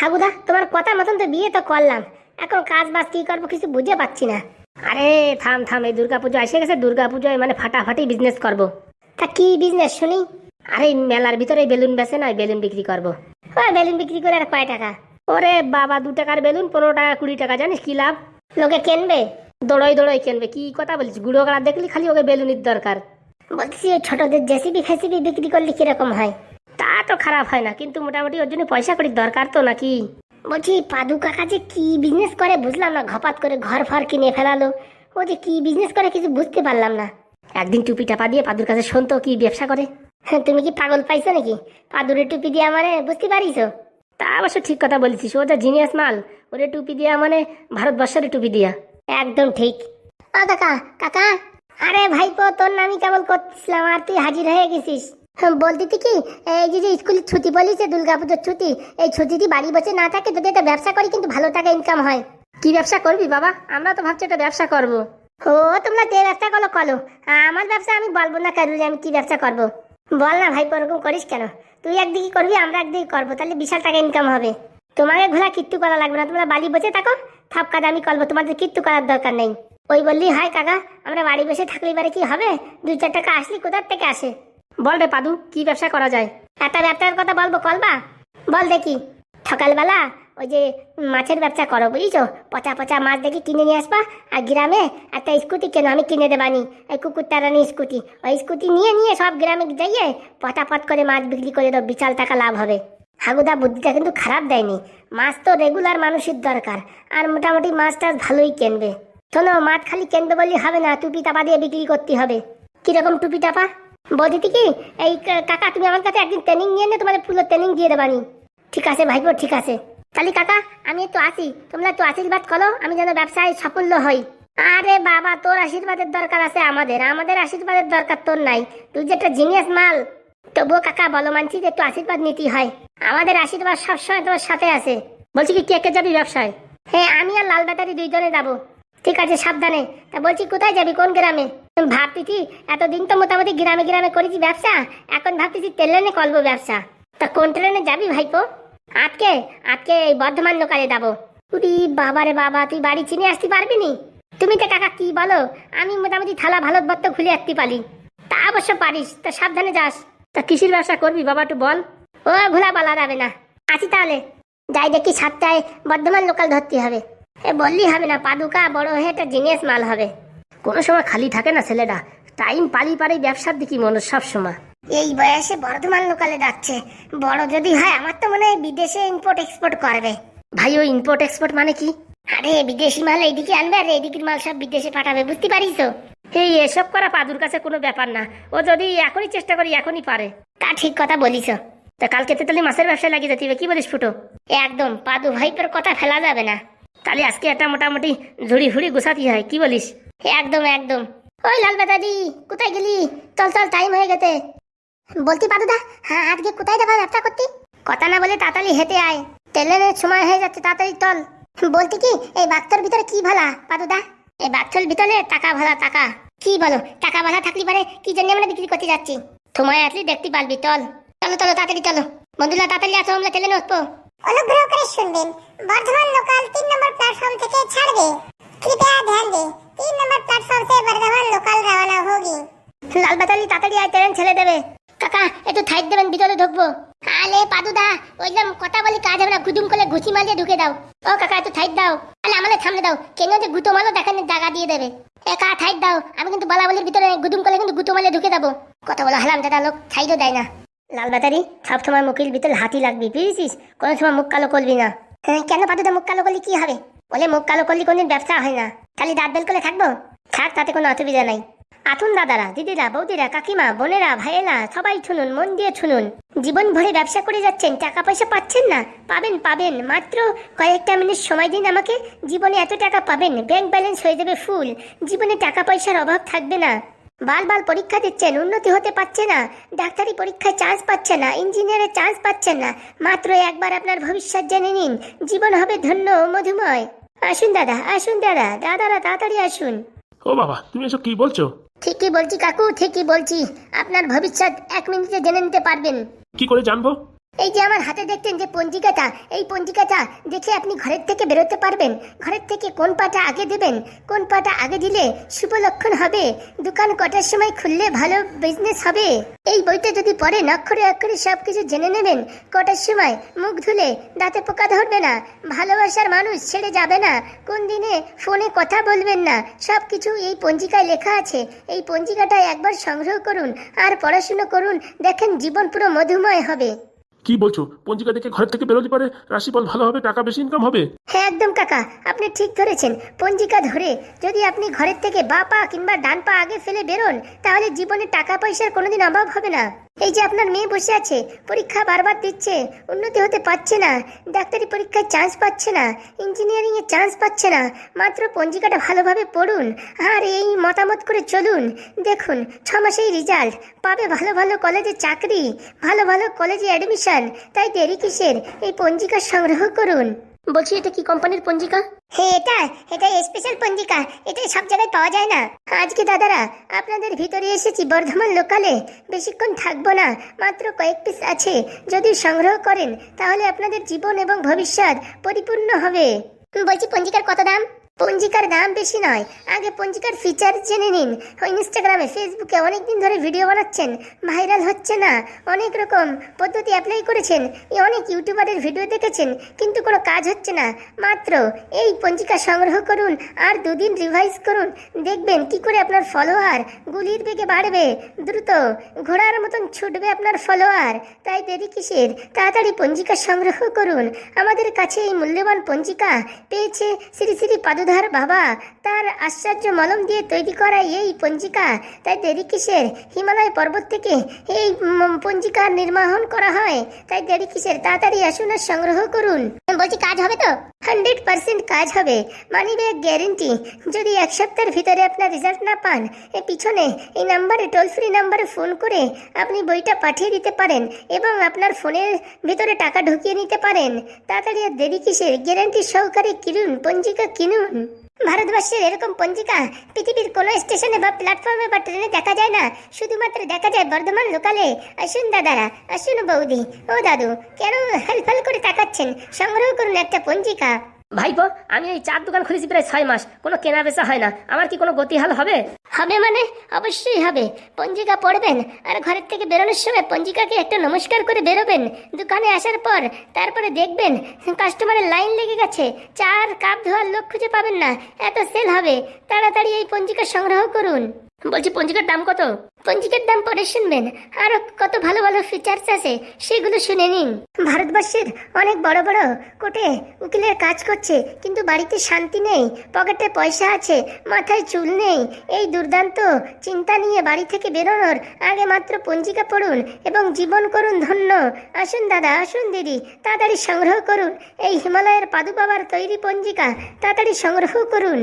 হাগুদা তোমার কথা মতন তো বিয়ে তো করলাম। এখন কাজ বাজ কি করব কিছু বুঝে পাচ্ছি না। আরে, থাম থাম, এই দুর্গা পুজো এসে গেছে দুর্গা পুজোয় মানে ফাটাফাটি বিজনেস করব। তা কি বিজনেস শুনি? আরে, মেলার ভিতরে বেলুন বেছে না বেলুন বিক্রি করব। বেলুন বিক্রি করে আর কয় টাকা? ওরে বাবা, দু টাকার বেলুন, পনেরো টাকা, কুড়ি টাকা, জানিস কি লাভ? লোকে কিনবে? দৌড়ই দৌড়ই কিনবে, কি কথা বলিস? গুঁড়ো গাড়া দেখলি খালি ওকে বেলুনির দরকার। বলছি ছোটদের জেসিবি ফেসিবি বিক্রি করলে কীরকম হয়? তা তো খারাপ হয় না কিন্তু মোটামুটি ওর জন্য পয়সা করি দরকার তো নাকি? বলছি পাদু কাকা যে কি বিজনেস করে বুঝলাম না ঘপাত করে ঘর ফর কিনে ফেলালো। ও যে কি বিজনেস করে কিছু বুঝতে পারলাম না। একদিন টুপি টাপা দিয়ে পাদুর কাছে শুনতো কি ব্যবসা করে। হ্যাঁ তুমি কি পাগল পাইছো নাকি? পাদুরে টুপি দিয়া মানে বুঝতে পারিছো? তা অবশ্য ঠিক কথা বলেছিস ও যা জিনিয়াস মাল ওরে টুপি দিয়া মানে ভারতবর্ষের টুপি দিয়া। একদম ঠিক। ও কাকা কাকা আরে ভাইপো তোর নামই কেবল করছিলাম আর তুই হাজির হয়ে গেছিস। হ্যাঁ, বলতি তুই কি এই যে যে স্কুলের ছুটি বলিস দুর্গাপুজোর ছুটি এই ছুটিটি বাড়ি বসে না থাকে যদি একটা ব্যবসা করি কিন্তু ভালো টাকা ইনকাম হয়। কি ব্যবসা করবি বাবা? আমরা তো ভাবছি একটা ব্যবসা করব। ও তোমরা যে ব্যবসা করো করো। আমার ব্যবসা আমি বলব না কারু যে আমি কি ব্যবসা করব। বল না ভাই ওরকম করিস কেন? তুই একদিকে করবি আমরা একদিকে করব তাহলে বিশাল টাকা ইনকাম হবে। তোমাকে ঘোলা কিত্তু করা লাগবে না তোমরা বাড়ি বসে থাকো থাপ কাজ আমি করব তোমাদের কিত্তু করার দরকার নেই। ওই বললি হয় কাকা আমরা বাড়ি বসে থাকলে এবারে কি হবে? দুই চার টাকা আসলি কোথার থেকে আসে? বল রে পাদু, কি ব্যবসা করা যায়? একটা ব্যবসার কথা বলব, কলবা? বল দেখি। সকালবেলা ওই যে মাছের ব্যবসা করো, বুঝিছো? পচা পচা মাছ দেখি কিনে নিয়ে আসবা, আর গ্রামে একটা স্কুটি কেন, আমি কিনে দেবানি এই কুকুর তারানি স্কুটি। ওই স্কুটি নিয়ে নিয়ে সব গ্রামে যাইয়ে পটাপট করে মাছ বিক্রি করে দাও বিশাল টাকা লাভ হবে। হাগুদা বুদ্ধিটা কিন্তু খারাপ দেয়নি। মাছ তো রেগুলার মানুষের দরকার, আর মোটামুটি মাছ টাছ ভালোই কিনবে। শোনো, মাছ খালি কিনবে বললে হবে না টুপি টাপা দিয়ে বিক্রি করতে হবে। কীরকম টুপি টাপা বলছি কি, এই কাকা, তুমি আমার কাছে একদিন ট্রেনিং নিয়ে নে তোমাদের ফুলের ট্রেনিং দিয়ে দেবানি ঠিক আছে ভাইপো, ঠিক আছে। তাহলে কাকা, আমি একটু আসি। তোমরা একটু আশীর্বাদ করো, আমি যেন ব্যবসায় সাফল্য হই। আরে বাবা, তোর আশীর্বাদের দরকার আছে আমাদের। আমাদের আশীর্বাদের দরকার তোর নাই। তুই যে একটা জিনিয়াস মাল। তবুও কাকা, বলো মানছি যে একটু আশীর্বাদ নিতে হয়। আমাদের আশীর্বাদ সবসময় তোমার সাথে আছে। বলছি কি, কে কে যাবি ব্যবসায়? হ্যাঁ আমি আর লাল ব্যাটারি দুইজনে যাব। ঠিক আছে, সাবধানে। তা বলছি, কোথায় যাবি? কোন গ্রামে? ভাবতেছি, এতদিন তো মোটামুটি গ্রামে গ্রামে করেছি ব্যবসা, এখন ভাবতেছি ট্রেনে করব ব্যবসা। তা কোন ট্রেনে যাবি ভাইপো? আজকে? আজকে এই বর্ধমান লোকালে যাব। উরি বাবারে বাবা, তুই বাড়ি চিনে আসতে পারবি নি? তুমি তো কাকা কি বলো? আমি মোটামুটি থালা ভালো বত্ত খুলে আসতে পারি। তা অবশ্য পারিস, তা সাবধানে যাস। তা কিসের ব্যবসা করবি বাবা, একটু বল। ও ভোলা বলা যাবে না। আছি তাহলে। যাই দেখি সাতটায় বর্ধমান লোকাল ধরতে হবে। এ বললি হবে না পাদুকা বড় হয়ে একটা জিনিয়াস মাল হবে। কোনো সময় খালি থাকে না ছেলেটা টাইম পালি পারি ব্যবসার দিকে মনে সব সময় এই বয়সে বর্ধমান লোকালে যাচ্ছে বড় যদি হয় আমার তো মনে হয় বিদেশে ইম্পোর্ট এক্সপোর্ট করবে। ভাই ওই ইম্পোর্ট এক্সপোর্ট মানে কি? আরে বিদেশি মাল এইদিকে আনবে আর এইদিকের মাল সব বিদেশে পাঠাবে বুঝতে পারিস তো? এই এসব করা পাদুর কাছে কোনো ব্যাপার না। ও যদি এখনই চেষ্টা করি এখনই পারে। তা ঠিক কথা বলিস। তা কালকে তো তাহলে মাছের ব্যবসায় লাগিয়ে যেতে হবে কি বলিস ফুটো? একদম পাদু ভাইপের কথা ফেলা যাবে না। তাহলে আজকে একটা মোটামুটি ঝুড়ি ফুড়ি গুছাতে হয় কি বলিস? একদম একদম। ওই লাল বেদাদি কোথায় গেলি? চল চল টাইম হয়ে গেছে। বলতি পাদুদা হ্যাঁ আজকে কোথায় যাবা ব্যবসা করতি? কথা না বলে তাড়াতাড়ি হেঁটে আয়। ট্রেনের সময় হয়ে যাচ্ছে তাড়াতাড়ি চল। বলতি কি এই বাক্তর ভিতরে কি ভালা পাদুদা? এই বাক্তর ভিতরে টাকা ভালা টাকা। কি বলো টাকা ভালা থাকলে পারে কি জন্য আমরা বিক্রি করতে যাচ্ছি? সময় আসলে দেখতে পারবি চল। চলো চলো তাড়াতাড়ি চলো। বন্ধুরা তাড়াতাড়ি আসো আমরা ট্রেনে উঠবো অনুগ্রহ করে শুনবেন বর্ধমান লোকাল তিন নম্বর প্ল্যাটফর্ম থেকে ছাড়বে। कृपया ধ্যান দে तीन নম্বর প্ল্যাটফর্ম থেকে বর্ধমান লোকাল রওনা होगी লাল বাতালি তাড়াতাড়ি আই ট্রেন ছেড়ে দেবে। কাকা, একটু থাইট দেবেন, ভিতরে ঢুকবো। আলে পাদুদা ওইরকম কথা বলি, কাজ হবে না, গুদুম করে ঘুষি মারিয়ে ঢুকে দাও। ও কাকা, একটু থাইট দাও। আলে আমাদের থামলে দাও। কেন যে গুতো মারো দেখেন জায়গা দিয়ে দেবে। একা থাইট দাও। আমি কিন্তু বলাবলির ভিতরে, গুদুম করে কিন্তু গুতো মারিয়ে ঢুকে যাব। কথা বলা হারাম দাদা লোক থাইটও দেয় না। লাল বাতারি সব সময় মুখের ভিতরে হাতি লাগবি, বুঝেছিস? কোনো সময় মুখ কালো করবি না। কেন পাদুদা মুখ কালো করলে? কি হবে? বলে মুখ কালো করলে কোনদিন ব্যবসা হয় না। খালি দাঁত বেল করে থাকব? থাক, তাতে কোনো অসুবিধা নাই। আতুন দাদারা, দিদিরা, বৌদিরা, কাকিমা, বোনেরা, ভাইয়েরা, সবাই শুনুন মন দিয়ে শুনুন জীবন ভরে ব্যবসা করে যাচ্ছেন, টাকা পয়সা পাচ্ছেন না। পাবেন পাবেন, মাত্র কয়েকটা মিনিট সময় দিন আমাকে। জীবনে এত টাকা পাবেন ব্যাংক ব্যালেন্স হয়ে যাবে ফুল জীবনে টাকা পয়সার অভাব থাকবে না। বাল বাল পরীক্ষা দিচ্ছেন উন্নতি হতে পারছে না। ডাক্তারি পরীক্ষায় চান্স পাচ্ছে না ইঞ্জিনিয়ারের চান্স পাচ্ছেন না। মাত্র একবার আপনার ভবিষ্যৎ জেনে নিন জীবন হবে ধন্য মধুময়। আসুন দাদা আসুন দাদা দাদারা তাড়াতাড়ি আসুন। ও বাবা তুমি এসব কি বলছো? ঠিকই বলছি কাকু ঠিকই বলছি। আপনার ভবিষ্যৎ এক মিনিটে জেনে নিতে পারবেন। কি করে জানব? এই যে আমার হাতে দেখছেন যে পঞ্জিকাটা, এই পঞ্জিকাটা দেখে আপনি ঘরের থেকে বেরোতে পারবেন। ঘরের থেকে কোন পাটা আগে দেবেন, কোন পাটা আগে দিলে শুভ লক্ষণ হবে? দোকান কটার সময় খুললে ভালো বিজনেস হবে? এই বইটা যদি পড়েন, অক্ষরে অক্ষরে সব কিছু জেনে নেবেন। কটার সময় মুখ ধুলে দাঁতে পোকা ধরবে না, ভালোবাসার মানুষ ছেড়ে যাবে না, কোন দিনে ফোনে কথা বলবেন না সব কিছু এই পঞ্জিকায় লেখা আছে। এই পঞ্জিকাটা একবার সংগ্রহ করুন আর পড়াশুনো করুন, দেখেন জীবন পুরো মধুময় হবে। কি বলছো? পঞ্জিকা দেখে ঘর থেকে বেরোতে পারে? রাশিফল ভালো হবে? টাকা বেশি ইনকাম হবে? হ্যাঁ একদম কাকা। আপনি ঠিক ধরেছেন। পঞ্জিকা ধরে যদি আপনি ঘরের থেকে বা পা কিংবা ডান পা আগে ফেলে বেরোন, তাহলে জীবনে টাকা পয়সার কোনোদিন অভাব হবে না। এই যে আপনার মেয়ে বসে আছে, পরীক্ষা বারবার দিচ্ছে, উন্নতি হতে পারছে না, ডাক্তারি পরীক্ষায় চান্স পাচ্ছে না ইঞ্জিনিয়ারিং এ চান্স পাচ্ছে না, মাত্র পঞ্জিকাটা ভালোভাবে পড়ুন, আর এই মতামত করে চলুন। দেখুন, ছ মাসেই রেজাল্ট পাবে ভালো ভালো কলেজে চাকরি, ভালো ভালো কলেজে অ্যাডমিশন তাই দেরি কিসের? এই পঞ্জিকা সংগ্রহ করুন। বলছি, এটা কি কোম্পানির পঞ্জিকা? হ্যাঁ এটা এটা স্পেশাল পঞ্জিকা। এটা সব জায়গায় পাওয়া যায় না। আজকে দাদারা, আপনাদের ভিতরে এসেছি বর্ধমান লোকালে বেশিক্ষণ থাকব না, মাত্র কয়েক পিস আছে। যদি সংগ্রহ করেন, তাহলে আপনাদের জীবন এবং ভবিষ্যৎ পরিপূর্ণ হবে। বলছি, পঞ্জিকার কত দাম? পঞ্জিকার দাম বেশি নয়। আগে পঞ্জিকার ফিচার জেনে নিন। ইনস্টাগ্রামে ফেসবুকে অনেক দিন ধরে ভিডিও বানাচ্ছেন। ভাইরাল হচ্ছে না। অনেক রকম পদ্ধতি অ্যাপ্লাই করেছেন। অনেক ইউটিউবারের ভিডিও দেখেছেন। কিন্তু কোনো কাজ হচ্ছে না। মাত্র এই পঞ্জিকা সংগ্রহ করুন আর দুদিন রিভাইজ করুন। দেখবেন কি করে আপনার ফলোয়ার গুলির বেগে বাড়বে। দ্রুত ঘোড়ার মতন ছুটবে আপনার ফলোয়ার তাই দেরি কিসের? তাড়াতাড়ি পঞ্জিকা সংগ্রহ করুন। আমাদের কাছে এই মূল্যবান পঞ্জিকা পেয়েছে শ্রী শ্রী পাদুধার বাবা, তার আশ্চর্য মলম দিয়ে তৈরি করা এই পঞ্জিকা, তাই দেরি কিসের? হিমালয় পর্বত থেকে এই পঞ্জিকা নির্মাণ করা হয়, তাই দেরি কিসের? তাড়াতাড়ি আসুন আর সংগ্রহ করুন। বলছি, কাজ হবে তো? হান্ড্রেড পার্সেন্ট কাজ হবে। Money back guarantee. যদি এক সপ্তাহের ভিতরে আপনার রেজাল্ট না পান, এর পিছনে এই নাম্বারে টোল ফ্রি নাম্বারে ফোন করে আপনি বইটা পাঠিয়ে দিতে পারেন এবং আপনার ফোনের ভিতরে টাকা ঢুকিয়ে নিতে পারেন। তাড়াতাড়ি আর দেরি কিসের? গ্যারেন্টি সহকারে কিনুন, পঞ্জিকা কিনুন। ভারতবর্ষের এরকম পঞ্জিকা পৃথিবীর কোনো স্টেশনে বা প্ল্যাটফর্মে বা ট্রেনে দেখা যায় না। শুধুমাত্র দেখা যায় বর্ধমান লোকালে। আসুন দাদারা, আসুন বৌদি। ও দাদু, কেন হেলফেল করে তাকাচ্ছেন? সংগ্রহ করুন একটা পঞ্জিকা। ভাইপো, আমি এই চার দোকান খুলেছি প্রায় ছয় মাস। কোনো কেনা বেচা হয় না। আমার কি কোনো গতিহাল হবে? হবে মানে? অবশ্যই হবে। পঞ্জিকা পড়বেন আর ঘরের থেকে বেরোনোর সময় পঞ্জিকাকে একটা নমস্কার করে বেরোবেন। দোকানে আসার পর তারপরে দেখবেন কাস্টমারের লাইন লেগে গেছে। চার কাপ ধোয়ার লোক খুঁজে পাবেন না। এত সেল হবে। তাড়াতাড়ি এই পঞ্জিকা সংগ্রহ করুন। বলছি, পঞ্জিকার দাম কত? পঞ্জিকার দাম পরে শুনবেন। আরও কত ভালো ভালো ফিচার্স আছে, সেগুলো শুনে নিন। ভারতবর্ষের অনেক বড় বড় কোটে উকিলের কাজ করছে, কিন্তু বাড়িতে শান্তি নেই, পকেটে পয়সা আছে, মাথায় চুল নেই। এই দুর্দান্ত চিন্তা নিয়ে বাড়ি থেকে বেরোনোর আগে মাত্র পঞ্জিকা পড়ুন এবং জীবন করুন ধন্য। আসুন দাদা, আসুন দিদি, তাড়াতাড়ি সংগ্রহ করুন। এই হিমালয়ের পাদু বাবার তৈরি পঞ্জিকা, তাড়াতাড়ি সংগ্রহ করুন।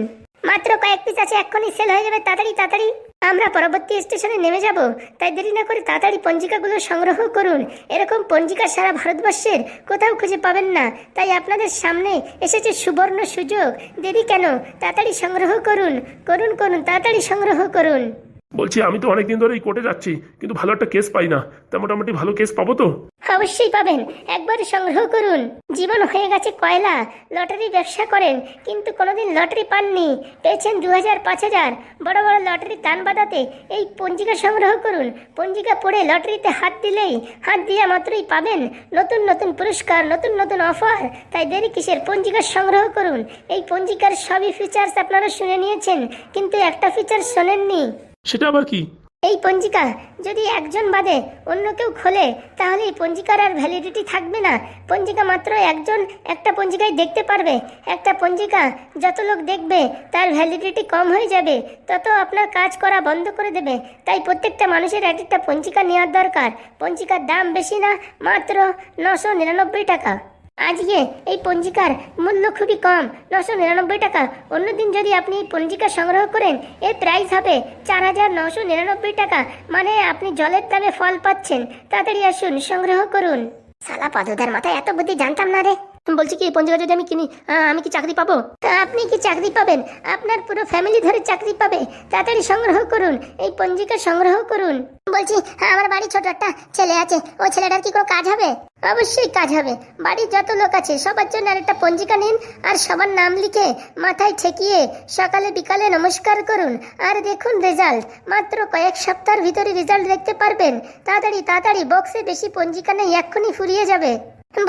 মাত্র কয়েক পিস আছে, এক্ষুনি সেল হয়ে যাবে, তাড়াতাড়ি তাড়াতাড়ি। আমরা পরবর্তী স্টেশনে নেমে যাব। তাই দেরি না করে তাড়াতাড়ি পঞ্জিকাগুলো সংগ্রহ করুন। এরকম পঞ্জিকা সারা ভারতবর্ষের কোথাও খুঁজে পাবেন না। তাই আপনাদের সামনে এসেছে সুবর্ণ সুযোগ। দেরি কেন? তাড়াতাড়ি সংগ্রহ করুন। করুন করুন, তাড়াতাড়ি সংগ্রহ করুন। বলছি, আমি তো অনেকদিন ধরে এই কোর্টে যাচ্ছি, কিন্তু ভালো একটা কেস পাই না। তা মোটামুটি ভালো কেস পাবো তো? অবশ্যই পাবেন। একবার সংগ্রহ করুন। জীবন হয়ে গেছে কয়লা। লটারি ব্যবসা করেন, কিন্তু কোনোদিন লটারি পাননি। পেয়েছেন দু হাজার পাঁচ হাজার বড় বড় লটারি দান বাদাতে এই পঞ্জিকা সংগ্রহ করুন। পঞ্জিকা পড়ে লটারিতে হাত দিলেই, হাত দিয়া মাত্রই পাবেন নতুন নতুন পুরস্কার, নতুন নতুন অফার তাই দেরি কিসের? পঞ্জিকা সংগ্রহ করুন। এই পঞ্জিকার সবই ফিচার্স আপনারা শুনে নিয়েছেন, কিন্তু একটা ফিচার শোনেননি। সেটা আবার কি? এই পঞ্জিকা, যদি একজন বাদে অন্য কেউ খোলে, তাহলে এই পঞ্জিকার আর ভ্যালিডিটি থাকবে না। পঞ্জিকা মাত্র একজন একটা পঞ্জিকায় দেখতে পারবে। একটা পঞ্জিকা, যত লোক দেখবে, তার ভ্যালিডিটি কম হয়ে যাবে, তত আপনার কাজ করা বন্ধ করে দেবে। তাই প্রত্যেকটা মানুষের এক একটা পঞ্জিকা নেওয়ার দরকার। পঞ্জিকার দাম বেশি না, মাত্র নশো নিরানব্বই টাকা। আজকে এই পঞ্জিকার মূল্য খুবই কম, নশো নিরানব্বই টাকা। অন্যদিন যদি আপনি এই পঞ্জিকা সংগ্রহ করেন, এর প্রাইস হবে চার হাজার নশো নিরানব্বই টাকা। মানে আপনি জলের দামে ফল পাচ্ছেন। তাড়াতাড়ি আসুন, সংগ্রহ করুন। সালা পদার মাথায় এত বুদ্ধি জানতাম না রে। বলছি কি পঞ্জিকা যদি আমি কিনি আমি কি চাকরি পাবো? তা আপনি কি চাকরি পাবেন? আপনার পুরো ফ্যামিলি ধরে চাকরি পাবে। তাড়াতাড়ি সংগ্রহ করুন এই পঞ্জিকা সংগ্রহ করুন। বলছি হ্যাঁ, আমার বাড়ি ছোট একটা ছেলে আছে ও ছেলেটার কি কোনো কাজ হবে? অবশ্যই কাজ হবে। বাড়ির যত লোক আছে সবার জন্য আরেকটা পঞ্জিকা নিন আর সবার নাম লিখে মাথায় ঠেকিয়ে সকালে বিকালে নমস্কার করুন। আর দেখুন রেজাল্ট মাত্র কয়েক সপ্তাহের ভিতরে রেজাল্ট দেখতে পারবেন। তাড়াতাড়ি তাড়াতাড়ি বক্সে বেশি পঞ্জিকা নেই এক্ষুনি ফুরিয়ে যাবে।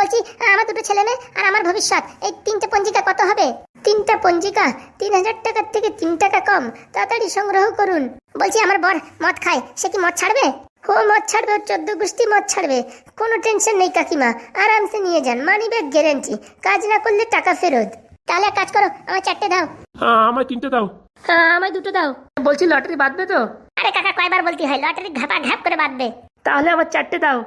বলছি আমার দুটো ছেলে মেয়ে আর আমার ভবিষ্যৎ। এই তিনটে পঞ্জিকা কত হবে? তিনটা পঞ্জিকা? তিন হাজার টাকার থেকে তিন টাকা কম। তাড়াতাড়ি সংগ্রহ করুন। বলছি আমার বর মদ খায়। সে কি মদ ছাড়বে? ও মদ ছাড়বে ওর চোদ্দ গোষ্ঠী মদ ছাড়বে। কোনো টেনশন নেই কাকিমা। আরামসে নিয়ে যান। Money back guarantee. কাজ না করলে টাকা ফেরত। তাহলে এক কাজ করো আমার চারটে দাও। হ্যাঁ আমায় তিনটে দাও। হ্যাঁ আমায় দুটো দাও। বলছি লটারি বাঁধবে তো? আরে কাকা কয়বার বলতে হয়? লটারি ঘাপা ঘাপ করে বাঁধবে। তাহলে আমার চারটে দাও।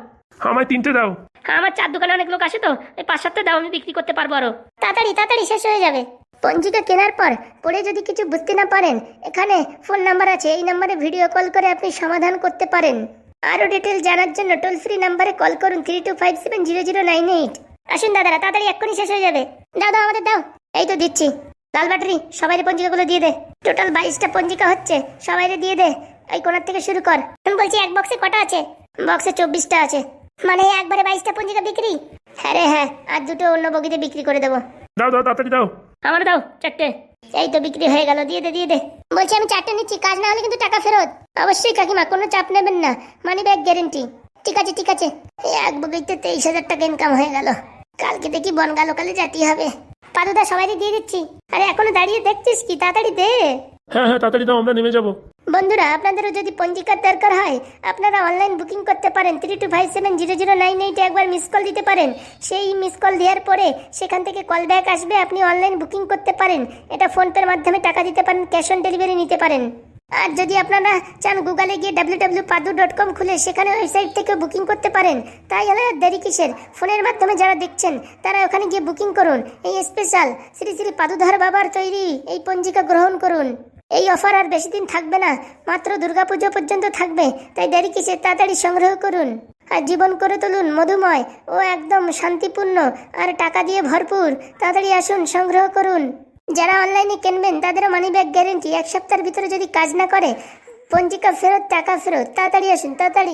আমায় তিনটে দাও। হ্যাঁ আমার চার দোকানে অনেক লোক আসে তো এই পাঁচ সপ্তাহ দাও আমি বিক্রি করতে পারব আরও। তাড়াতাড়ি তাড়াতাড়ি শেষ হয়ে যাবে। পঞ্জিকা কেনার পর পরে যদি কিছু বুঝতে না পারেন এখানে ফোন নাম্বার আছে এই নাম্বারে ভিডিও কল করে আপনি সমাধান করতে পারেন। আরও ডিটেল জানার জন্য টোল ফ্রি নাম্বারে কল করুন three two five seven zero zero nine eight আসুন দাদারা তাড়াতাড়ি এক্ষুনি শেষ হয়ে যাবে। দাও দাও আমাদের দাও। এই তো দিচ্ছি। লাল ব্যাটারি সবাই পঞ্জিকাগুলো দিয়ে দে। টোটাল বাইশটা পঞ্জিকা হচ্ছে সবাইরে দিয়ে দে। এই কোনার থেকে শুরু কর। আমি বলছি এক বক্সে কটা আছে? বক্সে চব্বিশটা আছে। মানে একবারে বাইশটা পঞ্জিকা বিক্রি? হ্যাঁ রে হ্যাঁ আর দুটো অন্য বগিতে বিক্রি করে দেবো। দাও দাও তাড়াতাড়ি দাও। আমার দাও চারটে। এই তো বিক্রি হয়ে গেল দিয়ে দে দিয়ে দে। বলছি আমি চারটে নিচ্ছি কাজ না হলে কিন্তু টাকা ফেরত। অবশ্যই কাকিমা কোনো চাপ নেবেন না। মানি ব্যাগ গ্যারেন্টি ঠিক আছে ঠিক আছে। এই এক বগিতে তেইশ হাজার টাকা ইনকাম হয়ে গেল। কালকে দেখি বনগা লোকালে যেতেই হবে। পাদুদা সবাই দিয়ে দিচ্ছি। আরে এখনও দাঁড়িয়ে দেখছিস কি? তাড়াতাড়ি দে। হ্যাঁ হ্যাঁ তাড়াতাড়ি দাও আমরা নেমে যাব। বন্ধুরা, আপনাদেরও যদি পঞ্জিকার দরকার হয়, আপনারা অনলাইন বুকিং করতে পারেন three two five seven zero zero nine এইটে একবার মিস কল দিতে পারেন। সেই মিস কল দেওয়ার পরে সেখান থেকে কল ব্যাক আসবে, আপনি অনলাইন বুকিং করতে পারেন। এটা ফোনপের মাধ্যমে টাকা দিতে পারেন ক্যাশ অন ডেলিভারি নিতে পারেন। আর যদি আপনারা চান গুগলে গিয়ে W W Padu dot com খুলে সেখানে ওয়েবসাইট থেকে বুকিং করতে পারেন, তাই হলে আর দেরি কিসের? ফোনের মাধ্যমে যারা দেখছেন, তারা ওখানে গিয়ে বুকিং করুন। এই স্পেশাল শ্রী শ্রী পাদুধার বাবার তৈরি এই পঞ্জিকা গ্রহণ করুন। এই অফার আর বেশি দিন থাকবে না, মাত্র দুর্গাপুজো পর্যন্ত থাকবে, তাই দেরি কিসের তাড়াতাড়ি সংগ্রহ করুন। আর জীবন করে তুলুন, মধুময় ও একদম শান্তিপূর্ণ, আর টাকা দিয়ে ভরপুর, তাড়াতাড়ি আসুন, সংগ্রহ করুন। যারা অনলাইনে কিনবেন, তাদেরও মানি ব্যাগ গ্যারেন্টি এক সপ্তাহের ভিতরে যদি কাজ না করে, পঞ্জিকা ফেরত, টাকা ফেরত, তাড়াতাড়ি আসুন, তাড়াতাড়ি।